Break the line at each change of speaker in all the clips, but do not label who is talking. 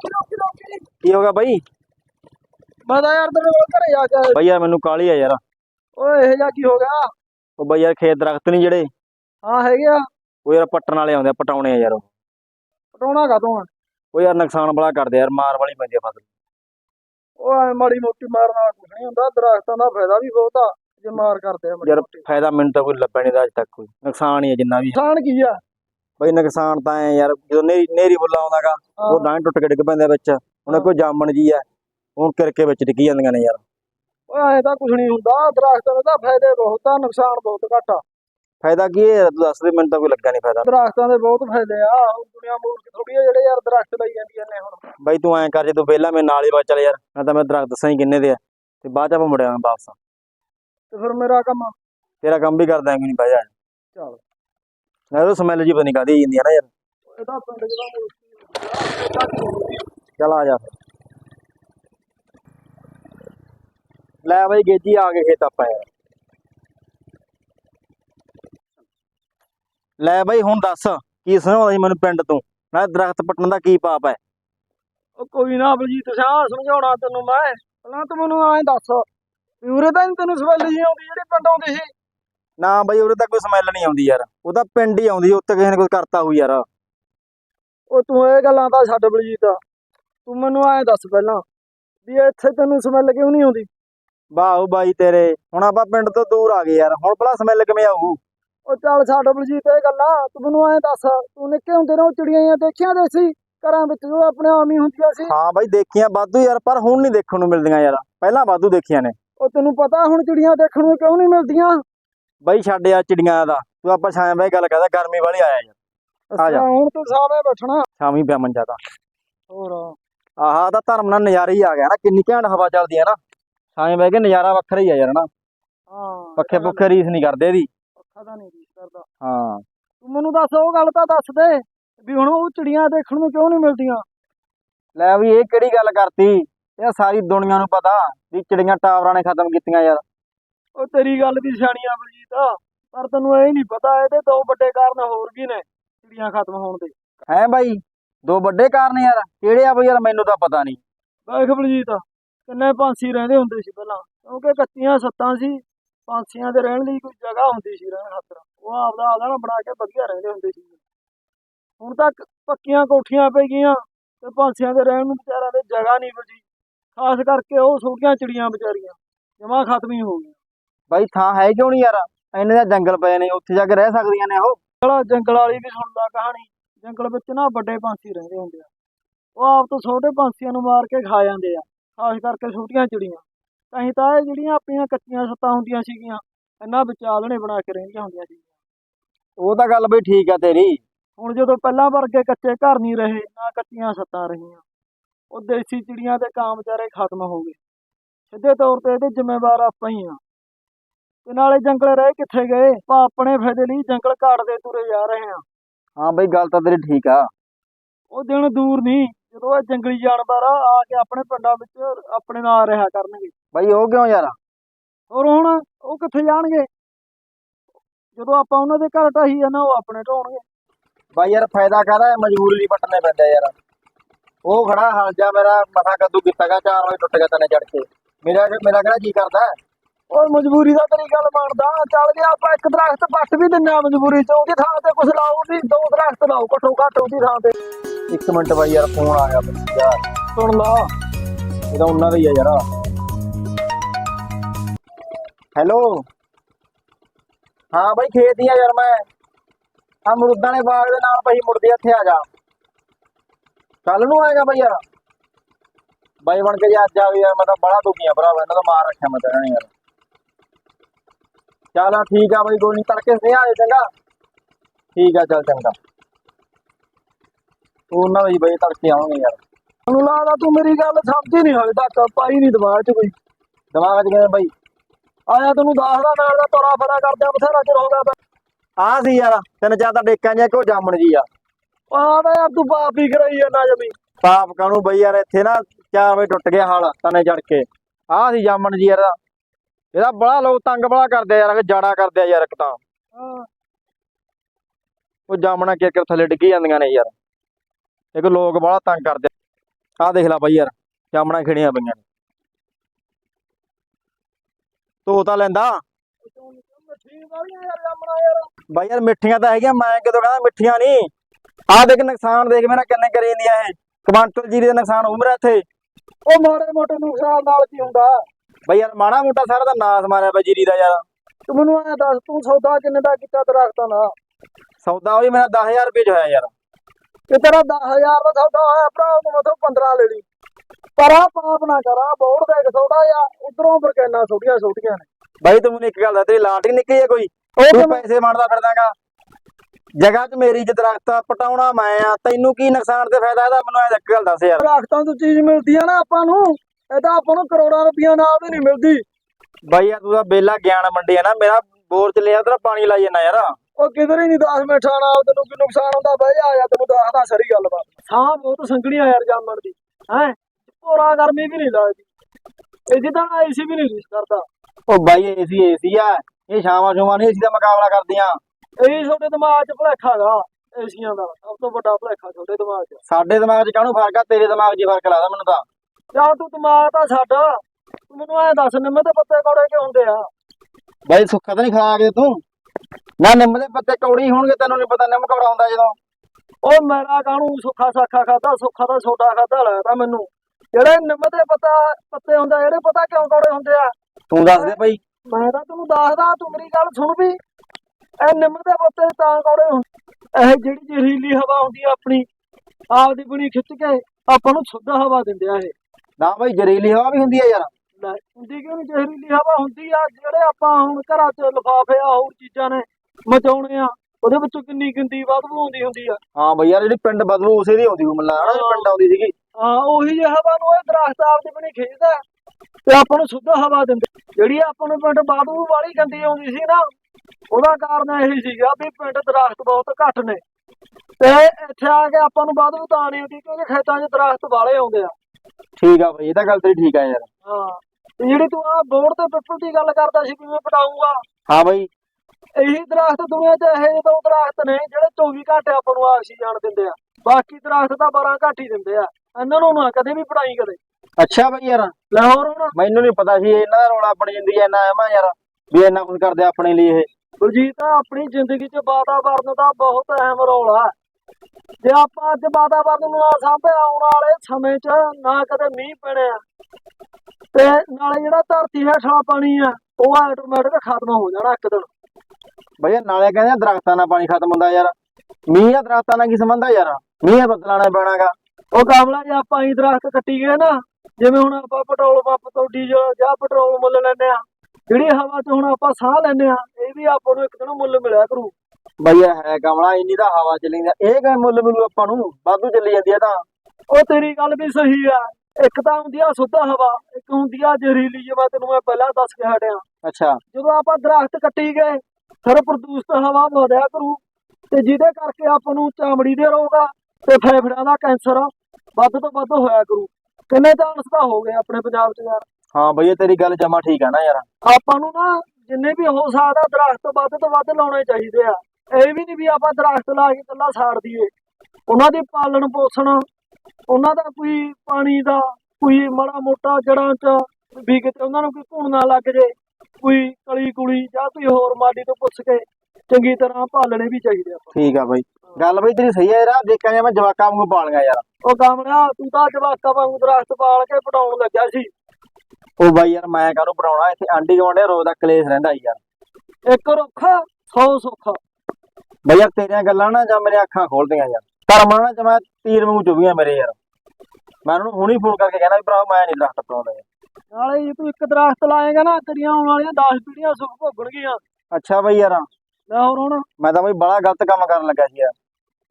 ਕੀ ਹੋ ਗਿਆ ਬਾਈ?
ਮੈਂ ਤਾਂ ਯਾਰ ਤੇਰੇ ਕੋਲ ਘਰੇ ਜਾ ਕੇ
ਬਾਈ ਯਾਰ ਮੈਨੂੰ ਕਾਲੀ ਆ ਯਾਰ।
ਓਏ ਇਹ ਜਾ ਕੀ ਹੋ ਗਿਆ?
ਉਹ ਬਾਈ ਯਾਰ ਖੇਤ ਦਰਖਤ ਨਹੀਂ ਜਿਹੜੇ।
ਹਾਂ ਹੈਗੇ ਆ।
ਉਹ ਯਾਰ ਪੱਟਣ ਵਾਲੇ ਆਉਂਦੇ ਆ ਪਟਾਉਣੇ ਆ ਯਾਰ ਉਹ।
ਪਟਾਉਣਾ ਕਾ ਤੂੰ
ਉਹ ਯਾਰ ਨੁਕਸਾਨ ਬੜਾ ਕਰਦੇ ਆ ਯਾਰ ਮਾਰ ਵਾਲੀ ਪੈਂਦੀ ਆ ਫਸਲ।
ਉਹ ਐ ਮਾੜੀ ਮੋਟੀ ਮਾਰਨ ਨਾਲ ਕੁਛ ਨਹੀਂ ਹੁੰਦਾ ਦਰਖਤਾਂ ਦਾ ਫਾਇਦਾ ਵੀ ਬਹੁਤ ਆ ਜੇ ਮਾਰ ਕਰਦੇ ਆ ਮਾੜੀ
ਯਾਰ
ਮੋਟੀ।
ਫਾਇਦਾ ਮੈਨੂੰ ਤਾਂ ਕੋਈ ਲੱਭਿਆ ਨਹੀਂ ਅੱਜ ਤੱਕ ਕੋਈ। ਨੁਕਸਾਨ ਹੀ ਹੈ ਜਿੰਨਾ ਵੀ।
ਨੁਕਸਾਨ ਕੀ ਆ?
ਬਾਈ ਨੁਕਸਾਨ ਤਾਂ ਐ ਯਾਰ ਜਦੋਂ ਨੇਰੀ ਨੇਰੀ ਬੁੱਲਾ ਆਉਂਦਾਗਾ ਉਹ ਡਾਂ ਟੁੱਟ ਕੇ ਡਿੱਗ ਪੈਂਦੇ ਵਿੱਚ ਉਹਨੇ ਕੋਈ ਜਾਮਣ ਜੀ ਆ ਉਹ ਕਿਰਕੇ ਵਿੱਚ ਡਿੱਗੀ ਜਾਂਦੀਆਂ ਨੇ ਯਾਰ।
ਓਏ ਐ ਤਾਂ ਕੁਛ ਨਹੀਂ ਹੁੰਦਾ ਦਰਖਤਾਂ ਦੇ ਤਾਂ ਫਾਇਦੇ ਬਹੁਤ ਆ ਨੁਕਸਾਨ ਬਹੁਤ ਘੱਟ ਆ।
ਫਾਇਦਾ ਕੀ ਹੈ ਤੂੰ ਦੱਸ ਦੇ ਮੈਨੂੰ ਤਾਂ ਕੋਈ ਲੱਗਾ ਨਹੀਂ ਫਾਇਦਾ।
ਦਰਖਤਾਂ ਦੇ ਬਹੁਤ ਫਾਇਦੇ ਆ ਹੁਣ ਦੁਨੀਆ ਮੂਰਖ ਥੋੜੀ ਆ ਜਿਹੜੇ ਯਾਰ ਦਰਖਤ ਲਾਈ ਜਾਂਦੀਆਂ ਨੇ ਹੁਣ।
ਬਾਈ ਤੂੰ ਐਂ ਕਰ ਜੇ ਤੂੰ ਵਿਹਲਾ ਮੇਰੇ ਨਾਲ ਹੀ ਚੱਲ ਯਾਰ ਮੈਂ ਤਾਂ ਮੈਂ ਦਰਖਤ ਦੱਸਾਂ ਹੀ ਕਿੰਨੇ ਦੇ ਆ ਤੇ ਬਾਅਦ ਚ ਆਪਾਂ ਮੁੜਿਆ ਵਾਪਸ।
ਤੇ ਫਿਰ ਮੇਰਾ ਕੰਮ
ਤੇਰਾ ਕੰਮ ਵੀ ਕਰ ਦਾਂਗੇ ਨਹੀਂ ਬਾਈ ਯਾਰ
ਚੱਲ।
ਮੈਂ ਉਹ ਸਮੈਲ ਜੀ ਪਤਾ ਨਹੀਂ ਕਾਦੀ ਜਾਂਦੀ ਆ ਨਾ ਯਾਰ।
ਇਹਦਾ ਪਿੰਡ ਜਿਹੜਾ
ਚੱਲ ਆ ਜਾ। ਲੈ ਬਾਈ ਗੇਜੀ ਆ ਗਏ ਖੇਤ ਆਪਾਂ ਯਾਰ। ਲੈ ਬਾਈ ਹੁਣ ਦੱਸ ਕੀ ਸੁਣਾਉਂਦਾ ਸੀ ਮੈਨੂੰ ਪਿੰਡ ਤੋਂ? ਮੈਂ ਦਰਖਤ ਪੱਟਣ ਦਾ ਕੀ ਪਾਪ ਹੈ?
ਉਹ ਕੋਈ ਨਾ ਬਲਜੀਤ ਸ਼ਾਹ ਸਮਝਾਉਣਾ ਤੈਨੂੰ ਮੈਂ। ਪਹਿਲਾਂ ਤੂੰ ਮੈਨੂੰ ਐਂ ਦੱਸ ਵੀ ਉਰੇ ਤਾਂ ਨੀ ਤੈਨੂੰ ਸਵੈਲ ਜੀ ਆਉਂਦੀ ਜਿਹੜੀ ਪਿੰਡ ਆਉਂਦੀ ਸੀ।
ਨਾ ਬਾਈ ਉਹਦੇ ਤਾਂ ਕੋਈ ਸਮੈਲ ਨਹੀਂ ਆਉਂਦੀ ਯਾਰ। ਉਹ ਤਾਂ ਪਿੰਡ ਹੀ ਆਉਂਦੀ ਉੱਤੇ ਕਿਸੇ ਨੇ ਕੁਝ ਕਰਤਾ ਹੋਊ ਯਾਰ।
ਉਹ ਤੂੰ ਇਹ ਗੱਲਾਂ ਤਾਂ ਛੱਡ ਬਲਜੀਤ। ਤੂੰ ਮੈਨੂੰ ਐਂ ਦੱਸ ਪਹਿਲਾਂ ਵੀ ਇੱਥੇ ਤੈਨੂੰ ਸਮੈਲ ਕਿਉਂ ਨਹੀਂ ਆਉਂਦੀ?
ਵਾਹ ਬਾਈ ਤੇਰੇ ਹੁਣ ਆਪਾਂ ਪਿੰਡ ਤੋਂ ਦੂਰ ਆ ਗਏ ਯਾਰ। ਹੁਣ ਭਲਾ ਸਮੈਲ ਕਿਵੇਂ ਆਊ?
ਉਹ ਚੱਲ ਛੱਡ ਬਲਜੀਤ ਇਹ ਗੱਲਾਂ ਤੂੰ ਮੈਨੂੰ ਐਂ ਦੱਸ ਤੂੰ ਨਿੱਕੇ ਹੁੰਦੇ ਨੇ ਉਹ ਚਿੜੀਆਂ ਦੇਖੀਆਂ ਦੇ ਸੀ? ਘਰਾਂ ਵਿੱਚ ਜੋ ਆਪਣੇ ਆਮ ਹੀ ਹੁੰਦੀਆਂ ਸੀ।
ਹਾਂ ਬਾਈ ਦੇਖੀਆਂ ਵਾਧੂ ਯਾਰ ਪਰ ਹੁਣ ਨਹੀਂ ਦੇਖਣ ਨੂੰ ਮਿਲਦੀਆਂ ਯਾਰ। ਪਹਿਲਾਂ ਵਾਧੂ ਦੇਖੀਆਂ ਨੇ।
ਉਹ ਤੈਨੂੰ ਪਤਾ ਹੁਣ ਚਿੜੀਆਂ ਦੇਖਣ ਨੂੰ ਕਿਉਂ ਨਹੀਂ ਮਿਲਦੀਆਂ?
ਬਾਈ ਛੱਡ ਯਾਰ ਚਿੜੀਆਂ ਦਾ ਤੂੰ ਆਪਾਂ ਛਾਇਆ ਬਾਈ ਗੱਲ ਕਰਦਾ ਗਰਮੀ ਵਾਲੀ ਆਇਆ ਯਾਰ। ਆ ਜਾ।
ਹੁਣ ਤੂੰ ਸਾਵੇਂ ਬੈਠਣਾ।
ਸ਼ਾਮੀ ਪਿਆ ਮੰਜਾ ਤਾਂ।
ਹੋਰ?
ਆਹਾ ਤਾਂ ਧਰਮ ਨਾਲ ਨਜ਼ਾਰਾ ਹੀ ਆ ਗਿਆ ਨਾ ਕਿੰਨੀ ਘੈਂਟ ਹਵਾ ਚੱਲਦੀ ਹੈ ਨਾ। ਛਾਵੇਂ ਬਹਿ ਕੇ ਨਜ਼ਾਰਾ ਵੱਖਰਾ ਹੀ ਆ ਯਾਰ ਨਾ
ਹਾਂ
ਪੱਖੇ ਪੁੱਖੇ ਰੀਸ ਨਹੀਂ ਕਰਦੇ ਇਹਦੀ।
ਪੱਖਾ ਤਾਂ ਨਹੀਂ ਰੀਸ ਕਰਦਾ।
ਹਾਂ।
ਤੂੰ ਮੈਨੂੰ ਦੱਸ ਉਹ ਗੱਲ ਤਾਂ ਦੱਸ ਦੇ ਵੀ ਹੁਣ ਉਹ ਚਿੜੀਆਂ ਦੇਖਣ ਨੂੰ ਕਿਉਂ ਨਹੀਂ ਮਿਲਦੀਆਂ?
ਲੈ ਵੀ ਇਹ ਕਿਹੜੀ ਗੱਲ ਕਰਤੀ? ਇਹ ਸਾਰੀ ਦੁਨੀਆ ਨੂੰ ਪਤਾ ਵੀ ਚਿੜੀਆਂ ਟਾਵਰਾਂ ਨੇ ਖਤਮ ਕੀਤੀਆਂ ਯਾਰ।
ਉਹ ਤੇਰੀ ਗੱਲ ਦੀ ਸਿਆਣੀਆਂ ਬਲਜੀਤ। ਪਰ ਤੈਨੂੰ ਇਹ ਨਹੀਂ ਪਤਾ ਇਹਦੇ ਦੋ ਵੱਡੇ ਕਾਰਨ ਹੋਰ ਵੀ ਨੇ ਚਿੜੀਆਂ ਖਤਮ ਹੋਣ ਦੇ।
ਹੈ ਬਾਈ ਦੋ ਵੱਡੇ ਕਾਰਨ ਯਾਰ ਕਿਹੜੇ ਆ ਬਈ ਯਾਰ ਮੈਨੂੰ ਤਾਂ ਪਤਾ ਨਹੀਂ।
ਦੇਖ ਬਲਜੀਤ ਕਿੰਨੇ ਪੰਛੀ ਰਹਿੰਦੇ ਹੁੰਦੇ ਸੀ ਪਹਿਲਾਂ। ਕਿਉਂਕਿ ਕੱਚੀਆਂ ਸੱਤਾਂ ਸੀ ਪੰਛੀਆਂ ਦੇ ਰਹਿਣ ਲਈ ਕੋਈ ਜਗ੍ਹਾ ਹੁੰਦੀ ਸੀ ਰਹਿਣ ਖਾਤਰ। ਉਹ ਆਪਦਾ ਆਪਦਾ ਨਾ ਬਣਾ ਕੇ ਵਧੀਆ ਰਹਿੰਦੇ ਹੁੰਦੇ ਸੀ। ਹੁਣ ਤੱਕ ਪੱਕੀਆਂ ਕੋਠੀਆਂ ਪੈ ਗਈਆਂ ਤੇ ਪੰਛੀਆਂ ਦੇ ਰਹਿਣ ਨੂੰ ਵਿਚਾਰਿਆਂ ਦੇ ਜਗ੍ਹਾ ਨਹੀਂ ਬਚੀ। ਖਾਸ ਕਰਕੇ ਉਹ ਛੋਟੀਆਂ ਚਿੜੀਆਂ ਵਿਚਾਰੀਆਂ ਜਮਾ ਖਤਮ ਹੀ ਹੋ ਗਈਆਂ।
ਬਾਈ ਥਾਂ ਹੈ ਕਿਉਂ ਨਹੀਂ ਯਾਰ? ਇੰਨੇ ਦਾ ਜੰਗਲ ਪਏ ਨੇ ਉੱਥੇ ਜਾ ਕੇ ਰਹਿ ਸਕਦੀਆਂ ਨੇ ਉਹ।
ਜਿਹੜਾ ਜੰਗਲ ਵਾਲੀ ਵੀ ਸੁਣਦਾ ਕਹਾਣੀ। ਜੰਗਲ ਵਿੱਚ ਨਾ ਵੱਡੇ ਪੰਛੀ ਰਹਿੰਦੇ ਹੁੰਦੇ ਆ। ਉਹ ਆਪ ਤੋਂ ਛੋਟੇ ਪੰਛੀਆਂ ਨੂੰ ਮਾਰ ਕੇ ਖਾ ਜਾਂਦੇ ਆ ਖਾਸ ਕਰਕੇ ਛੋਟੀਆਂ ਚਿੜੀਆਂ। ਤਾਂ ਹੀ ਤਾਂ ਇਹ ਜਿਹੜੀਆਂ ਆਪਣੀਆਂ ਕੱਚੀਆਂ ਸੱਤਾਂ ਹੁੰਦੀਆਂ ਸੀਗੀਆਂ ਇਹਨਾਂ ਵਿੱਚ ਆਲਣੇ ਬਣਾ ਕੇ ਰਹਿੰਦੀਆਂ ਹੁੰਦੀਆਂ ਸੀ
ਉਹ ਤਾਂ ਗੱਲ ਬਈ ਠੀਕ ਆ ਤੇਰੀ।
ਹੁਣ ਜਦੋਂ ਪਹਿਲਾਂ ਵਰਗੇ ਕੱਚੇ ਘਰ ਨਹੀਂ ਰਹੇ ਨਾ ਕੱਚੀਆਂ ਸੱਤਾਂ ਰਹੀਆਂ ਉਹ ਦੇਸੀ ਚਿੜੀਆਂ ਦੇ ਕਾਂ ਵਿਚਾਰੇ ਖਤਮ ਹੋ ਗਏ। ਸਿੱਧੇ ਤੌਰ ਤੇ ਇਹਦੇ ਜ਼ਿੰਮੇਵਾਰ ਆਪਾਂ ਹੀ ਆ। ਤੇ ਨਾਲੇ ਜੰਗਲ ਰਹਿ ਕਿੱਥੇ ਗਏ? ਆਪਾਂ ਆਪਣੇ ਫਾਇਦੇ ਲਈ ਜੰਗਲ ਕਾਟਦੇ ਤੁਰੇ ਜਾ ਰਹੇ ਆ
ਹਾਂ ਬਈ ਗੱਲ ਤਾਂ ਤੇਰੀ ਠੀਕ ਆ।
ਉਹ ਦਿਨ ਦੂਰ ਨਹੀਂ ਜਦੋਂ ਇਹ ਜੰਗਲੀ ਜਾਨਵਰ ਆ ਕੇ ਆਪਣੇ ਪਿੰਡਾਂ ਵਿੱਚ ਆਪਣੇ ਨਾਲ ਰਿਹਾ ਕਰਨਗੇ।
ਬਾਈ ਉਹ ਕਿਉਂ ਯਾਰ?
ਔਰ ਹੁਣ ਉਹ ਕਿੱਥੇ ਜਾਣਗੇ? ਜਦੋਂ ਆਪਾਂ ਉਹਨਾਂ ਦੇ ਘਰ ਢਾਹੀ ਜਾਣਾ ਉਹ ਆਪਣੇ ਢਾਉਣਗੇ
ਬਾਈ ਯਾਰ ਫਾਇਦਾ ਹੈ ਮਜਬੂਰੀ ਲਈ ਪੱਟਨੇ ਪੈਂਦੇ ਯਾਰ। ਉਹ ਖੜਾ ਹਲ ਜਾ ਮੇਰਾ ਮਥਾ ਕੱਦੂ ਕੀਤਾਗਾ 4 ਵਜੇ ਟੁੱਟ ਗਿਆ ਤਨੇ ਚੜ ਕੇ। ਮੇਰਾ ਮੇਰਾ ਕਿਹੜਾ ਜੀ ਕਰਦਾ?
ਉਹ ਮਜਬੂਰੀ ਦਾ ਤੇਰੀ ਗੱਲ ਮੰਨਦਾ ਚੱਲ ਗਿਆ ਆਪਾਂ ਇੱਕ ਦਰਖਤ ਪੱਟ ਵੀ ਦਿੰਨੇ ਆ ਮਜਬੂਰੀ ਚ, ਉਹਦੀ ਥਾਂ ਤੇ ਕੁਝ ਲਾਓ ਵੀ ਦੋ ਦਰਖਤ ਲਾਓ, ਘੱਟੋ ਘੱਟ ਉਹਦੀ ਥਾਂ ਤੇ।
ਇੱਕ ਮਿੰਟ ਬਾਈ ਯਾਰ ਫੋਨ ਆ ਗਿਆ ਬਈ ਯਾਰ,
ਸੁਣ ਲਾ।
ਇਹ ਉਹਨਾਂ ਦਾ ਹੀ ਆ ਯਾਰ। ਹੈਲੋ ਹਾਂ ਬਾਈ, ਖੇਤ ਹੀ ਆ ਯਾਰ ਮੈਂ। ਆ ਮਰੂਦਾਂ ਦੇ ਬਾਗ ਦੇ ਨਾਲ ਬਾਈ ਮੁੜਦੇ ਇੱਥੇ ਆ ਜਾ। ਕੱਲ ਨੂੰ ਆਏਗਾ ਬਾਈ ਯਾਰ। ਬਾਈ ਬਣ ਕੇ ਜੇ, ਅੱਜ ਆ ਯਾਰ, ਮੈਂ ਤਾਂ ਬੜਾ ਦੁਖੀ ਆ ਭਰਾ ਇਹਨਾਂ ਦਾ ਮਾਰ ਰੱਖਿਆ ਮੈਂ ਤਾਂ ਇਹਨਾਂ ਨੇ ਯਾਰ। ਚੱਲ ਠੀਕ ਆ ਬਾਈ, ਕੋਈ ਨਹੀਂ ਤੜਕੇ ਸੇ ਆ ਚੰਗਾ। ਠੀਕ ਆ, ਚੱਲ ਚੰਗਾ। ਉਹਨਾਂ ਦਾ ਹੀ ਬਾਈ ਤੜਕੇ ਆਉਣਗੇ ਯਾਰ।
ਮੈਨੂੰ ਲੱਗਦਾ ਤੂੰ ਮੇਰੀ ਗੱਲ ਸਮਝੀ ਨਹੀਂ ਹਾਲੇ ਤੱਕ ਪਾਈ ਨਹੀਂ ਦਿਮਾਗ 'ਚ ਕੋਈ।
ਦਿਮਾਗ 'ਚ ਕਿਵੇਂ ਬਾਈ?
ਆਇਆ ਤੈਨੂੰ ਦੱਸਦਾ, ਨਾਲ ਦਾ ਤੋਰਾ ਫੜਾ ਕਰਦਿਆਂ ਬਥੇਰਾ ਚਿਰ ਹੋ ਗਿਆ
ਆ ਸੀ ਯਾਰ, ਤਿੰਨ ਚਾਰ ਤਾਂ ਡੇਕਾਂ ਜਿਹਾ ਕੋ ਜਾਮਣ ਜੀ ਆ।
ਆਹ ਤਾਂ ਯਾਰ ਤੂੰ ਬਾਪ ਹੀ ਕਰਾਈ ਜਾਂਦਾ ਜਮੀ।
ਪਾਪ ਕਾਨੂੰ ਬਈ ਯਾਰ, ਇੱਥੇ ਨਾ 4 ਵਜੇ ਟੁੱਟ ਗਿਆ ਹਾਲ, ਤਨੇ ਚੜ ਕੇ। ਆ ਸੀ ਜਾਮਣ ਜੀ ਯਾਰ ਇਹਦਾ ਬੜਾ ਲੋਕ ਤੰਗ ਬੜਾ ਕਰਦੇ ਯਾਰ ਜਾੜਾ ਕਰਦੇ ਯਾਰ ਇੱਕ ਤਾਂ। ਉਹ ਜਾਮਣਾ ਕਿਰ ਕਿਰ ਥੱਲੇ ਡਿੱਗੀ ਜਾਂਦੀਆਂ ਨੇ ਯਾਰ। ਇੱਕ ਲੋਕ ਬੜਾ ਤੰਗ ਕਰਦੇ ਆ। ਆਹ ਦੇਖ ਲੈ ਬਾਈ ਯਾਰ ਜਾਮਣਾ ਖਿੜੀਆਂ ਪਈਆਂ ਨੇ। ਤੋ ਤਾਂ ਲੈਂਦਾ। ਬਾਈ ਯਾਰ ਮਿੱਠੀਆਂ ਤਾਂ ਹੈਗੀਆਂ ਮੈਂ ਕਿਦੋਂ ਕਹਿੰਦਾ ਮਿੱਠੀਆਂ ਨਹੀਂ ਆਹ ਦੇਖ ਨੁਕਸਾਨ ਦੇਖ ਮੇਰਾ ਕਿੰਨੇ ਕਰੀ ਜਾਂਦੀਆਂ ਇਹ। ਕਵਾਂਟਲ ਜੀਰੀ ਦਾ ਨੁਕਸਾਨ ਹੋ ਮੇਰਾ ਇੱਥੇ।
ਉਹ ਮਾੜੇ ਮੋਟੇ ਨੁਕਸਾਨ ਨਾਲ ਕੀ ਹੁੰਦਾ?
ਬਾਈ ਯਾਰ ਮਾੜਾ ਮੋਟਾ ਸਾਰਾ ਤਾਂ ਨਾਸ ਮਾਰਿਆ ਪਿਆ ਜੀਰੀ ਦਾ ਯਾਰ।
ਤੂੰ ਮੈਨੂੰ ਐ ਦੱਸ ਤੂੰ ਸੌਦਾ ਕਿੰਨੇ ਦਾ ਕੀਤਾ ਦਰਖਤਾਂ ਦਾ?
ਸੌਦਾ ਵੀ ਮੇਰਾ 10000 ਰੁਪਏ ਚ ਹੋਇਆ ਯਾਰ।
ਕਿ ਤੇਰਾ 10000 ਦਾ ਸੌਦਾ ਹੋਇਆ ਭਰਾ ਤੂੰ ਮਥੋਂ 15 ਲੈ ਲਈ। ਪਰ ਆ ਪਾਪ ਨਾ ਕਰਾ ਬੋੜ ਦੇਖ ਸੌਦਾ ਆ ਉਧਰੋਂ ਬਰਕੈਨਾ ਛੋਟੀਆਂ ਛੋਟੀਆਂ ਨੇ।
ਬਾਈ ਤੂੰ ਮੈਨੂੰ ਇੱਕ ਗੱਲ ਦੱਸ ਤੇਰੀ ਲਾਟ ਹੀ ਨਿੱਕੀ ਹੈ ਕੋਈ?
ਉਹ
ਤੂੰ? ਪੈਸੇ ਮੰਗਦਾ ਫਿਰਦਾਗਾ। ਜਗ੍ਹਾ 'ਚ ਮੇਰੀ ਚ ਦਰਖਤ ਆ, ਪਟਾਉਣਾ ਮੈਂ ਆ ਤੈਨੂੰ ਕੀ ਨੁਕਸਾਨ ਤੇ ਫਾਇਦਾ ਇਹਦਾ? ਮੈਨੂੰ ਇਹ ਇੱਕ ਗੱਲ ਦੱਸ ਯਾਰ।
ਦਰਖਤਾਂ ਤੋਂ ਚੀਜ਼ ਮਿਲਦੀ ਆ ਨਾ ਆਪਾਂ ਨੂੰ। ਇਹ ਤਾਂ ਆਪਾਂ ਨੂੰ ਕਰੋੜਾਂ ਰੁਪਈਆ ਨਾਲ ਵੀ ਨਹੀਂ ਮਿਲਦੀ।
ਬਾਈ ਯਾਰ ਤੂੰ ਤਾਂ ਬੇਲਾ ਗਿਆਨ ਮੰਡੀ ਆ ਨਾ ਮੇਰਾ ਬੋਰ ਚ ਲਿਆ ਤੇਰਾ ਪਾਣੀ ਲਾਈ ਜਾਂਦਾ ਯਾਰ।
ਉਹ ਕਿਧਰ ਹੀ ਨਹੀਂ 10 ਮਿੰਟ ਆਣਾ ਤੈਨੂੰ ਕੀ ਨੁਕਸਾਨ ਹੁੰਦਾ ਬਹਿ ਜਾ ਤੈਨੂੰ ਦੱਸਦਾ ਸਰੀ ਗੱਲਬਾਤ ਸਾਹ ਬਹੁਤ ਸੰਗਣੀ ਆ ਯਾਰ ਜਾਮਣ ਦੀ ਹੈ? ਪੂਰਾ ਗਰਮੀ ਵੀ ਨਹੀਂ ਲੱਗਦੀ। ਇਹ ਜਿੱਦਾਂ ਏਸੀ ਵੀ ਨਹੀਂ ਰੀਸ ਕਰਦਾ।
ਉਹ ਬਾਈ ਏਸੀ ਏਸੀ ਆ ਇਹ ਸ਼ਾਮਾਂ ਸ਼ੋਮਾਂ ਨਹੀਂ ਏਸੀ ਦਾ ਮੁਕਾਬਲਾ ਕਰਦੀਆਂ।
ਇਹ ਤੁਹਾਡੇ ਦਿਮਾਗ 'ਚ ਭੁਲੇਖਾ ਗਾ ਏਸੀਆਂ ਦਾ ਸਭ ਤੋਂ ਵੱਡਾ ਭੁਲੇਖਾ ਤੁਹਾਡੇ ਦਿਮਾਗ 'ਚ।
ਸਾਡੇ ਦਿਮਾਗ 'ਚ ਕਾਹਨੂੰ ਫ਼ਰਕ ਆ? ਤੇਰੇ ਦਿਮਾਗ 'ਚ ਹੀ ਫ਼ਰਕ ਲੱਗਦਾ ਮੈਨੂੰ ਤਾਂ।
ਜਾਂ ਤੂੰ ਦਿਮਾਗ ਤਾਂ ਸਾਡਾ ਤੂੰ ਮੈਨੂੰ ਐ ਦੱਸ ਨਿੰਮ ਦੇ ਪੱਤੇ ਕੌੜੇ ਕਿ ਹੁੰਦੇ ਆ?
ਬਾਈ ਸੁੱਖਾ ਤਾਂ ਨਹੀਂ ਖਾ ਕੇ ਤੂੰ? ਨਾ ਨਿੰਮ ਦੇ ਪੱਤੇ ਕੌੜੀ ਹੋਣਗੇ ਤੈਨੂੰ ਨਹੀਂ ਪਤਾ ਨਿੰਮ ਕੌੜਾ ਹੁੰਦਾ ਜਦੋਂ।
ਉਹ ਮੇਰਾ ਕਾਹਨੂੰ ਸੁੱਖਾ ਸਾਖਾ ਖਾਦਾ ਸੁੱਖਾ ਤਾਂ ਸੋਡਾ ਖਾਦਾ ਲੱਗਦਾ ਮੈਨੂੰ। ਜਿਹੜੇ ਨਿੰਮ ਦੇ ਪੱਤਾ ਪੱਤੇ ਹੁੰਦੇ ਇਹਦੇ ਪਤਾ ਕਿਉਂ ਕੌੜੇ ਹੁੰਦੇ ਆ?
ਤੂੰ ਦੱਸ ਦੇ ਬਾਈ।
ਮੈਂ ਤਾਂ ਤੈਨੂੰ ਦੱਸਦਾ ਤੂੰ ਮੇਰੀ ਗੱਲ ਸੁਣ ਵੀ। ਇਹ ਨਿੰਮ ਦੇ ਪੱਤੇ ਤਾਂ ਕੌੜੇ ਇਹ ਜਿਹੜੀ ਜ਼ਹਿਰੀਲੀ ਹਵਾ ਹੁੰਦੀ ਆ ਆਪਣੀ ਆਪਦੀ ਬਣੀ ਖਿੱਚ ਕੇ ਆਪਾਂ ਨੂੰ ਸ਼ੁੱਧ ਹਵਾ ਦਿੰਦੇ ਆ ਇਹ।
ਨਾ ਬਾਈ ਜ਼ਰੀਲੀ ਹਵਾ ਵੀ ਹੁੰਦੀ ਆ ਯਾਰ।
ਲੈ ਹੁੰਦੀ ਕਿਉਂ ਨਹੀਂ ਜ਼ਹਿਰੀਲੀ ਹਵਾ? ਹੁੰਦੀ ਆ ਜਿਹੜੇ ਆਪਾਂ ਹੁਣ ਘਰਾਂ 'ਚ ਲਿਫਾਫੇ ਆ ਹੋਰ ਚੀਜ਼ਾਂ ਨੇ ਮਚਾਉਣੇ ਆ ਉਹਦੇ ਵਿੱਚੋਂ ਕਿੰਨੀ ਗੰਦੀ ਬਦਬੂ ਆਉਂਦੀ ਹੁੰਦੀ ਆ।
ਹਾਂ ਬਈ ਯਾਰ ਜਿਹੜੀ ਪਿੰਡ ਬਦਬੂ ਉਸੇ ਦੀ ਆਉਂਦੀ ਮੱਲਾ ਹਨਾ ਜਿਹੜੀ ਪਿੰਡ ਆਉਂਦੀ ਸੀਗੀ।
ਹਾਂ ਉਹੀ ਜਿਹੀ ਹਵਾ ਨੂੰ ਇਹ ਦਰਖਤ ਆਪਦੀ ਬਣੀ ਖਿੱਚਦਾ ਤੇ ਆਪਾਂ ਨੂੰ ਸ਼ੁੱਧ ਹਵਾ ਦਿੰਦੇ। ਜਿਹੜੀ ਆਪਾਂ ਨੂੰ ਪਿੰਡ ਬਦਬੂ ਵਾਲੀ ਗੰਦੀ ਆਉਂਦੀ ਸੀ ਨਾ ਉਹਦਾ ਕਾਰਨ ਇਹ ਸੀਗਾ ਵੀ ਪਿੰਡ ਦਰਖਤ ਬਹੁਤ ਘੱਟ ਨੇ। ਤੇ ਇੱਥੇ ਆ ਕੇ ਆਪਾਂ ਨੂੰ ਬਦਬੂ ਤਾਂ ਨਹੀਂ ਆਉਂਦੀ ਕਿਉਂਕਿ ਖੇਤਾਂ 'ਚ ਦਰਖਤ ਵਾਲੇ ਆਉਂਦੇ ਆ।
ਠੀਕ ਆ ਬਈ ਇਹ ਤਾਂ ਗੱਲ ਤੇਰੀ ਠੀਕ ਆ ਯਾਰ।
ਹਾਂ ਤੇ ਜਿਹੜੀ ਤੂੰ ਆ ਬੋਰਡ ਤੇ ਪਿੱਪਲ ਦੀ ਗੱਲ ਕਰਦਾ ਸੀ ਵੀ ਮੈਂ ਪਟਾਉਂਗਾ
ਹਾਂ ਬਈ।
ਇਹੀ ਦਰਖਤ ਦੁਨੀਆ 'ਚ ਇਹੋ ਜਿਹੇ ਦੋ ਦਰਖਤ ਨੇ ਜਿਹੜੇ 24 ਘੰਟੇ ਆਪਾਂ ਨੂੰ ਆਕਸੀਜਨ ਦਿੰਦੇ ਆ। ਬਾਕੀ ਦਰਖਤ ਤਾਂ 12 ਘੰਟੇ ਹੀ ਦਿੰਦੇ ਆ। ਇਹਨਾਂ ਨੂੰ ਨਾ ਕਦੇ ਵੀ ਪੜਾਈ ਕਦੇ
ਅੱਛਾ ਬਈ ਯਾਰ।
ਲੈ ਹੋਰ ਹੁਣ।
ਮੈਨੂੰ ਨਹੀਂ ਪਤਾ ਸੀ ਇਹਨਾਂ ਦਾ ਰੋਲਾ ਆਪਣੀ ਜ਼ਿੰਦਗੀ ਇੰਨਾ ਐਮਾ ਯਾਰ ਵੀ ਇੰਨਾ ਕੁਝ ਕਰਦੇ ਆਪਣੇ ਲਈ ਇਹ।
ਬਲਜੀਤ ਆਪਣੀ ਜ਼ਿੰਦਗੀ 'ਚ ਵਾਤਾਵਰਨ ਦਾ ਬਹੁਤ ਅਹਿਮ ਰੋਲ ਆ ਜੇ ਆਪਾਂ ਅੱਜ ਵਾਤਾਵਰਨ ਨੂੰ ਨਾ ਸਾਂਭੇ ਆਉਣ ਵਾਲੇ ਸਮੇਂ 'ਚ ਨਾ ਕਦੇ ਮੀਂਹ ਪੈਣੇ ਆ। ਤੇ ਨਾਲੇ ਜਿਹੜਾ ਧਰਤੀ ਹੇਠਾਂ ਪਾਣੀ ਆ ਉਹ ਆਟੋਮੈਟਿਕ ਖਤਮ ਹੋ ਜਾਣਾ ਇੱਕ ਦਿਨ।
ਇਹ ਨਾਲੇ ਕਹਿੰਦੇ ਆ ਦਰਖਤਾਂ ਨਾਲ ਪਾਣੀ ਖਤਮ ਹੁੰਦਾ ਯਾਰ। ਮੀਂਹ ਆ ਦਰਖਤਾਂ ਨਾਲ ਕੀ ਸੰਬੰਧ ਆ ਯਾਰ? ਮੀਂਹ ਬਦਲਾਣਾ ਪੈਣਾਗਾ
ਉਹ ਕਾਮਲਾ ਜੇ ਆਪਾਂ ਹੀ ਦਰਖਤ ਕੱਟੀ ਗਏ ਨਾ ਜਿਵੇਂ ਹੁਣ ਆਪਾਂ ਪੈਟਰੋਲ ਪੰਪ ਤੋਂ ਡੀਜ਼ਲ ਜਾਂ ਪੈਟਰੋਲ ਮੁੱਲ ਲੈਂਦੇ ਆ ਜਿਹੜੀ ਹਵਾ 'ਚ ਹੁਣ ਆਪਾਂ ਸਾਹ ਲੈਂਦੇ ਆ ਇਹ ਵੀ ਆਪਾਂ ਨੂੰ ਇੱਕ ਦਿਨ ਮੁੱਲ ਮਿਲਿਆ ਕਰੂ।
ਬਈ ਇਹ ਹੈ ਕਮਲਾ ਇੰਨੀ ਤਾਂ ਹਵਾ ਚੱਲੀ ਜਾਂਦੀ ਆ। ਇਹ ਕਿਵੇਂ ਮੁੱਲ ਮਿਲੂ ਆਪਾਂ ਨੂੰ ਵਾਧੂ ਚੱਲੀ ਜਾਂਦੀ ਆ ਤਾਂ।
ਉਹ ਤੇਰੀ ਗੱਲ ਵੀ ਸਹੀ ਆ। ਇੱਕ ਤਾਂ ਹੁੰਦੀ ਆ ਸੁੱਧ ਹਵਾ ਇੱਕ ਹੁੰਦੀ ਆ ਜ਼ਹਿਰੀਲੀ ਜਿਵੇਂ ਤੈਨੂੰ ਮੈਂ ਪਹਿਲਾਂ ਦੱਸ ਕੇ ਹਟਿਆ।
ਅੱਛਾ।
ਜਦੋਂ ਆਪਾਂ ਦਰਖਤ ਕੱਟੀ ਗਏ ਫਿਰ ਪ੍ਰਦੂਸ਼ਿਤ ਹਵਾ ਵਧਿਆ ਕਰੂ। ਤੇ ਜਿਹਦੇ ਕਰਕੇ ਆਪਾਂ ਨੂੰ ਚਮੜੀ ਦੇ ਰੋਗ ਆ ਤੇ ਫੇਫੜਿਆਂ ਦਾ ਕੈਂਸਰ ਵੱਧ ਤੋਂ ਵੱਧ ਹੋਇਆ ਕਰੂ। ਕਿੰਨੇ ਚਾਂਸ ਤਾਂ ਹੋ ਗਏ ਆਪਣੇ ਪੰਜਾਬ 'ਚ ਯਾਰ।
ਹਾਂ ਬਈ ਇਹ ਤੇਰੀ ਗੱਲ ਜਮਾ ਠੀਕ ਆ ਨਾ ਯਾਰ।
ਆਪਾਂ ਨੂੰ ਨਾ ਜਿੰਨੇ ਵੀ ਹੋ ਸਕਦਾ ਦਰਖਤ ਵੱਧ ਤੋਂ ਵੱਧ ਲਾਉਣੇ ਚਾਹੀਦੇ ਆ। ਇਹ ਵੀ ਨਹੀਂ ਵੀ ਆਪਾਂ ਦਰਖਤ ਲਾ ਕੇ ਇਕੱਲਾ ਸਾੜ ਦਈਏ। ਉਹਨਾਂ ਦੀ ਪਾਲਣ ਪੋਸ਼ਣ ਉਹਨਾਂ ਦਾ ਕੋਈ ਪਾਣੀ ਦਾ ਕੋਈ ਮਾੜਾ ਮੋਟਾ ਜੜਾਂ 'ਚ ਵੀ ਕਿਤੇ ਉਹਨਾਂ ਨੂੰ ਕੋਈ ਘੁਣ ਨਾ ਲੱਗ ਜੇ ਕੋਈ ਕਲੀ ਕੁਲੀ ਜਾਂ ਕੋਈ ਹੋਰ ਮਾਲੀ ਤੋਂ ਪੁੱਛ ਕੇ ਚੰਗੀ ਤਰ੍ਹਾਂ ਪਾਲਣੇ ਵੀ ਚਾਹੀਦੇ ਆਪਾਂ।
ਠੀਕ ਆ ਬਈ। ਗੱਲ ਬਈ ਤੇਰੀ ਸਹੀ ਆ ਯਾਰ ਦੇਖਿਆ ਜੇ ਮੈਂ ਜਵਾਕਾਂ ਵਾਂਗੂ ਪਾਲੀਆਂ ਯਾਰ।
ਉਹ ਕਾਮੜਿਆ ਤੂੰ ਤਾਂ ਜਵਾਕਾਂ ਵਾਂਗੂ ਦਰਖਤ ਪਾਲ ਕੇ ਪਟਾਉਣ ਲੱਗਿਆ ਸੀ।
ਉਹ ਬਾਈ ਯਾਰ ਮੈਂ ਕਾਹਨੂੰ ਬਣਾਉਣਾ ਇੱਥੇ ਆਂਢੀ ਗੁਆਂਢੀ ਰੋਜ਼ ਦਾ ਕਲੇਸ਼ ਰਹਿੰਦਾ ਯਾਰ।
ਇੱਕ ਰੁੱਖ ਸੌ ਸੁੱਖ।
ਬਈ ਯਾਰ ਤੇਰੀਆਂ ਗੱਲਾਂ ਨਾ ਜਾਂ ਮੇਰੇ ਅੱਖਾਂ ਖੋਲਦੀਆਂ ਯਾਰ। ਧਰਮਾਂ ਨਾਲ ਜਮਾ ਤੀਰ ਵਾਂਗੂ ਚੁਭੀਆਂ ਮੇਰੇ ਯਾਰ। ਮੈਂ ਉਹਨੂੰ ਹੁਣੀ ਫੋਨ ਕਰਕੇ ਕਹਿਣਾ ਵੀ ਭਰਾ ਮੈਂ ਨਹੀਂ ਦਰਖਤ ਪਟਾਉਂਦਾ ਯਾਰ।
ਨਾਲੇ ਜੇ ਤੂੰ ਇੱਕ ਦਰਖਤ ਲਾਏਗਾ ਨਾ ਤੇਰੀਆਂ ਆਉਣ ਵਾਲੀਆਂ 10 ਪੀੜ੍ਹੀਆਂ ਸੁੱਖ ਭੋਗਣਗੀਆਂ।
ਅੱਛਾ ਬਈ ਯਾਰ।
ਲੈ ਹੋਰ ਹੁਣ?
ਮੈਂ ਤਾਂ ਬਈ ਬੜਾ ਗਲਤ ਕੰਮ ਕਰਨ ਲੱਗਾ ਸੀ ਯਾਰ।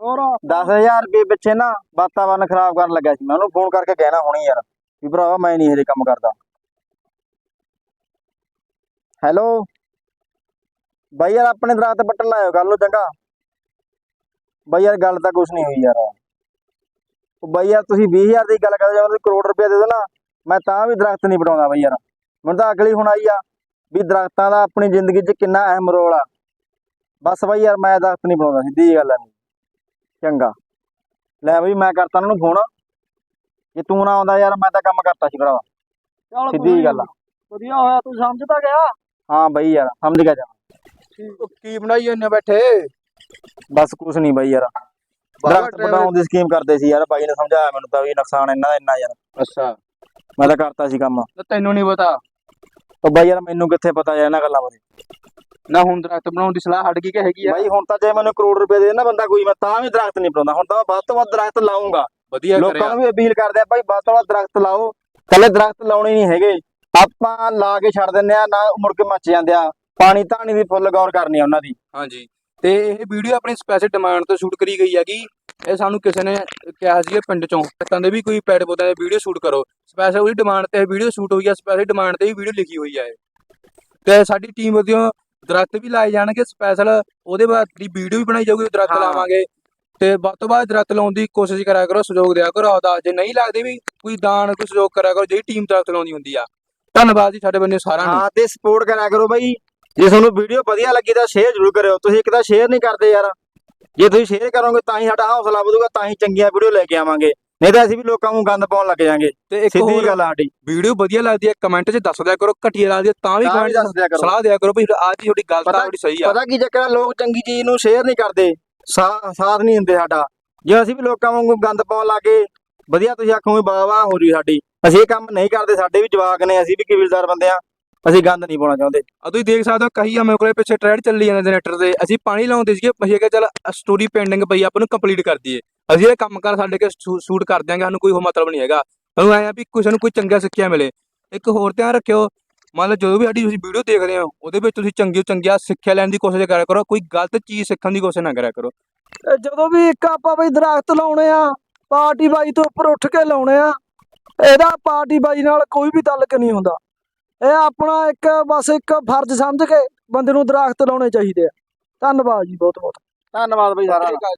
ਹੋਰ?
10000 ਰੁਪਏ ਪਿੱਛੇ ਨਾ ਵਾਤਾਵਰਨ ਖਰਾਬ ਕਰਨ ਲੱਗਾ ਸੀ। ਮੈਂ ਉਹਨੂੰ ਫੋਨ ਕਰਕੇ ਕਹਿਣਾ ਹੁਣੀ ਯਾਰ ਵੀ ਭਰਾਵਾ ਮੈਂ ਨਹੀਂ ਇਹ ਕੰਮ ਕਰਦਾ। ਹੈਲੋ ਬਾਈ ਯਾਰ ਆਪਣੇ ਦਰਖਤ ਪੱਟਣ ਲਾਇਓ ਗੱਲ ਨੂੰ ਚੰਗਾ। ਬਾਈ ਯਾਰ ਗੱਲ ਤਾਂ ਕੁਛ ਨਹੀਂ ਹੋਈ ਯਾਰ। ਉਹ ਬਾਈ ਯਾਰ ਤੁਸੀਂ 20000 ਦੀ ਗੱਲ ਕਰਦੇ ਜਦੋਂ ਕਰੋੜ ਰੁਪਏ ਦੇ ਦੋ ਨਾ। ਮੈਂ ਤਾਂ ਵੀ ਦਰਖਤ ਨਹੀਂ ਪਟਾਉਂਦਾ ਬਾਈ ਯਾਰ। ਮੈਨੂੰ ਤਾਂ ਅਗਲੀ ਹੁਣ ਆਈ ਆ ਵੀ ਦਰਖਤਾਂ ਦਾ ਆਪਣੀ ਜ਼ਿੰਦਗੀ 'ਚ ਕਿੰਨਾ ਅਹਿਮ ਰੋਲ ਆ। ਬਸ ਬਾਈ ਯਾਰ ਮੈਂ ਦਰਖਤ ਨਹੀਂ ਪਟਾਉਂਦਾ ਸਿੱਧੀ ਗੱਲ ਆ ਚੰਗਾ। ਲੈ ਬਈ ਮੈਂ ਕਰਤਾ ਉਹਨਾਂ ਨੂੰ ਫੋਨ। ਜੇ ਤੂੰ ਨਾ ਆਉਂਦਾ ਯਾਰ ਮੈਂ ਤਾਂ ਕੰਮ ਕਰਤਾ ਸੀ ਭਰਾਵਾ। ਸਿੱਧੀ ਗੱਲ ਆ।
ਵਧੀਆ ਹੋਇਆ ਤੂੰ ਸਮਝ ਤਾਂ ਗਿਆ।
ਹਾਂ ਬਈ ਯਾਰ ਸਮਝ ਗਿਆ ਜਾ
ਉਹ ਕੀ ਬਣਾਈ ਜਾਂਦੇ ਬੈਠੇ?
ਬਸ ਕੁਛ ਨਹੀਂ ਬਈ ਯਾਰ। ਦਰਖਤ ਬਣਾਉਣ ਦੀ ਸਕੀਮ ਕਰਦੇ ਸੀ ਯਾਰ ਬਾਈ ਨੇ ਸਮਝਾਇਆ ਮੈਨੂੰ ਤਾਂ ਵੀ ਨੁਕਸਾਨ ਇਹਨਾਂ ਦਾ ਇੰਨਾ ਯਾਰ।
ਅੱਛਾ।
ਮੈਂ ਤਾਂ ਕਰਤਾ ਸੀ ਕੰਮ।
ਤੇ ਤੈਨੂੰ ਨਹੀਂ ਪਤਾ?
ਉਹ ਬਾਈ ਯਾਰ ਮੈਨੂੰ ਕਿੱਥੇ ਪਤਾ ਯਾਰ ਇਹਨਾਂ ਗੱਲਾਂ ਬਾਰੇ?
ਨਾ ਹੁਣ ਦਰਖਤ ਬਣਾਉਣ ਦੀ ਸਲਾਹ ਹਟ ਗਈ ਕਿ ਹੈਗੀ ਆ?
ਬਾਈ ਹੁਣ ਤਾਂ ਜੇ ਮੈਨੂੰ ਕਰੋੜ ਰੁਪਏ ਦੇ ਨਾ ਬੰਦਾ ਕੋਈ ਮੈਂ ਤਾਂ ਵੀ ਦਰਖਤ ਨਹੀਂ ਬਣਾਉਂਦਾ। ਹੁਣ ਤਾਂ ਵੱਧ ਤੋਂ ਵੱਧ ਦਰਖਤ ਲਾਉਂਗਾ
ਵਧੀਆ
ਲੋਕਾਂ
ਕਰਿਆ
ਨੂੰ ਵੀ ਅਪੀਲ ਕਰਦੇ ਆ ਭਾਈ ਵੱਧ ਤੋਂ ਵੱਧ ਦਰਖਤ ਲਾਓ। ਕੱਲੇ ਦਰਖਤ ਲਾਉਣੇ ਨਹੀਂ ਹੈਗੇ। ਆਪਾਂ ਲਾ ਕੇ ਛੱਡ ਦਿੰਦੇ ਆ ਨਾ ਮੁੜ ਕੇ ਮੱਚ ਜਾਂਦੇ ਆ। ਪਾਣੀ ਧਾਣੀ ਦੀ ਫੁੱਲ ਗੌਰ ਕਰਨੀ ਆ ਉਹਨਾਂ ਦੀ।
ਹਾਂਜੀ। ਤੇ ਇਹ ਵੀਡੀਓ ਆਪਣੀ ਸਪੈਸ਼ਲ ਡਿਮਾਂਡ ਤੋਂ ਸ਼ੂਟ ਕਰੀ ਗਈ ਹੈਗੀ। ਇਹ ਸਾਨੂੰ ਕਿਸੇ ਨੇ ਕਿਹਾ ਸੀ ਪਿੰਡ ਚੋਂ। ਕਹਿੰਦੇ ਵੀ ਕੋਈ ਪੈੜ ਪੌਦਿਆਂ ਦੀ ਵੀਡੀਓ ਸ਼ੂਟ ਕਰੋ। ਸਪੈਸ਼ਲ ਉਹਦੀ ਡਿਮਾਂਡ ਤੇ ਵੀਡੀਓ ਸ਼ੂਟ ਹੋਈ ਆ। ਸਪੈਸ਼ਲ ਡਿਮਾਂਡ ਤੇ ਵੀ ਵੀਡੀਓ ਲਿਖੀ ਹੋਈ ਆ ਇਹ। ਤੇ ਸਾਡੀ ਟੀਮ ਵੱਲੋਂ ਦਰਖਤ ਵੀ ਲਾਏ ਜਾਣਗੇ। ਸਪੈਸ਼ਲ ਉਹਦੇ ਬਾਅਦ ਦੀ ਵੀਡੀਓ ਵੀ ਬਣਾਈ ਜਾਊਗੀ ਦਰਖਤ
ਹਾਂ।
ਲਾਵਾਂਗੇ। ਤੇ ਵੱਧ ਤੋਂ ਵੱਧ ਦਰਖਤ ਲਾਉਣ ਦੀ ਕੋਸ਼ਿਸ਼ ਕਰਿਆ ਕਰੋ ਸਹਿਯੋਗ ਦਿਆ ਕਰੋ। ਆਪਦਾ ਜੇ ਨਹੀਂ ਲੱਗਦੇ ਵੀ ਕੋਈ ਦਾਨ ਕੋਈ ਸਹਿਯੋਗ ਕਰਿਆ ਕਰੋ ਜਿਹੜੀ ਟੀਮ ਦਰਖਤ ਲਾਉਂਦੀ ਹੁੰਦੀ ਆ। ਧੰਨਵਾਦ ਜੀ ਸਾਡੇ ਬੰਨੇ ਸਾਰਿਆਂ ਨੂੰ।
ਹਾਂ ਤੇ ਸਪੋਰਟ ਕਰਿਆ ਕਰੋ ਬਾਈ। ਜੇ ਤੁਹਾਨੂੰ ਵੀਡੀਓ ਵਧੀਆ ਲੱਗੀ ਤਾਂ ਸ਼ੇਅਰ ਜ਼ਰੂਰ ਕਰਿਓ। ਤੁਸੀਂ ਇੱਕ ਤਾਂ ਸ਼ੇਅਰ ਨਹੀਂ ਕਰਦੇ ਯਾਰ। ਜੇ ਤੁਸੀਂ ਸ਼ੇਅਰ ਕਰੋਗੇ ਤਾਂ ਹੀ ਸਾਡਾ ਹੌਸਲਾ ਵਧੂਗਾ ਤਾਂ ਹੀ ਚੰਗੀਆਂ ਵੀਡੀਓ ਲੈ ਕੇ ਆਵਾਂਗੇ। ਨਹੀਂ ਤਾਂ ਅਸੀਂ ਵੀ ਲੋਕਾਂ ਨੂੰ ਗੰਦ ਪਾਉਣ ਲੱਗ ਜਾਾਂਗੇ।
ਤੇ ਇੱਕ ਹੋਰ
ਗੱਲ ਆ ਸਾਡੀ।
ਵੀਡੀਓ ਵਧੀਆ ਲੱਗਦੀ ਹੈ ਕਮੈਂਟ 'ਚ ਦੱਸ ਦਿਆ ਕਰੋ ਘਟੀਆ ਲੱਗਦੀ ਹੈ ਤਾਂ ਵੀ
ਤਾਂ
ਕਮੈਂਟ
ਦੱਸ ਦਿਆ ਕਰੋ।
ਸਲਾਹ ਦਿਆ ਕਰੋ ਵੀ ਆਹ ਚੀਜ਼ ਤੁਹਾਡੀ ਗਲਤ ਆ
ਪਤਾ-
ਤੁਹਾਡੀ ਸਹੀ ਆ।
ਪਤਾ ਕੀ ਚੱਕਰ ਆ ਲੋਕ ਚੰਗੀ ਚੀਜ਼ ਨੂੰ ਸ਼ੇਅਰ ਨਹੀਂ ਕਰਦੇ। ਸਾਥ ਨਹੀਂ ਦਿੰਦੇ ਸਾਡਾ। ਜੇ ਅਸੀਂ ਵੀ ਲੋਕਾਂ ਵਾਂਗੂ ਗੰਦ ਪਾਉਣ ਲੱਗੇ ਵਧੀਆ ਤੁਸੀਂ ਆਖੋਗੇ ਵਾਹ ਵਾਹ ਹੋ ਰਹੀ ਸਾਡੀ। ਅਸੀਂ ਇਹ ਕੰਮ ਨਹੀਂ ਕਰਦੇ ਸਾਡੇ ਵੀ ਜਵਾਕ ਨੇ ਅਸੀਂ ਵੀ ਕਬੀਲਦਾਰ ਬੰਦੇ ਆ। ਅਸੀਂ ਗੰਦ ਨਹੀਂ ਪਾਉਣਾ ਚਾਹੁੰਦੇ।
ਆ ਤੁਸੀਂ ਦੇਖ ਸਕਦੇ ਹੋ ਕਹੀ ਆ ਮੇਰੇ ਕੋਲੇ ਪਿੱਛੇ ਟ੍ਰੈਡ ਚੱਲੀ ਜਾਂਦਾ ਜਨਰੇਟਰ ਦੇ। ਅਸੀਂ ਪਾਣੀ ਲਾਉਂਦੇ ਸੀਗੇ ਅਸੀਂ ਕਿਹਾ ਚੱਲ ਸਟੋਰੀ ਪੈਂਡਿੰਗ ਪਈ ਆਪਾਂ ਨੂੰ ਕੰਪਲੀਟ ਕਰ ਦਈਏ। ਅਸੀਂ ਇਹ ਕੰਮ ਕਰ ਸਾਡੇ ਕੇ ਸ਼ੂਟ ਕਰ ਦਿਆਂਗੇ ਸਾਨੂੰ ਕੋਈ ਹੋਰ ਮਤਲਬ ਨਹੀਂ ਹੈਗਾ। ਸਾਨੂੰ ਐਂ ਆ ਵੀ ਕਿਸੇ ਨੂੰ ਕੋਈ ਚੰਗਾ ਸਿੱਖਿਆ ਮਿਲੇ। ਇੱਕ ਹੋਰ ਧਿਆਨ ਰੱਖਿਓ ਮੰਨ ਲਓ ਜਦੋਂ ਵੀ ਸਾਡੀ ਤੁਸੀਂ ਵੀਡੀਓ ਦੇਖਦੇ ਹੋ ਉਹਦੇ ਵਿੱਚ ਤੁਸੀਂ ਚੰਗੀ ਚੰਗੀਆਂ ਸਿੱਖਿਆ ਲੈਣ ਦੀ ਕੋਸ਼ਿਸ਼ ਕਰਿਆ ਕਰੋ ਕੋਈ ਗਲਤ ਚੀਜ਼ ਸਿੱਖਣ ਦੀ ਕੋਸ਼ਿਸ਼ ਨਾ ਕਰਿਆ ਕਰੋ।
ਜਦੋਂ ਵੀ ਇੱਕ ਆਪਾਂ ਬਈ ਦਰਖਤ ਲਾਉਣੇ ਆ ਪਾਰਟੀ ਬਾਈ ਤੋਂ ਉੱਪਰ ਉੱਠ ਕੇ ਲਾਉਣੇ ਆ ਇਹਦਾ ਪਾਰਟੀ ਬਾਈ ਨਾਲ ਕੋਈ ਵੀ ਤਾਲੁਕ ਨਹੀਂ ਹੁੰਦਾ। ਇਹ ਆਪਣਾ ਇੱਕ ਬਸ ਇੱਕ ਫਰਜ਼ ਸਮਝ ਕੇ ਬੰਦੇ ਨੂੰ ਦਰਖਤ ਲਾਉਣੇ ਚਾਹੀਦੇ ਆ। ਧੰਨਵਾਦ ਜੀ ਬਹੁਤ ਬਹੁਤ
ਧੰਨਵਾਦ ਬਈ ਸਾਰਿਆਂ ਦਾ।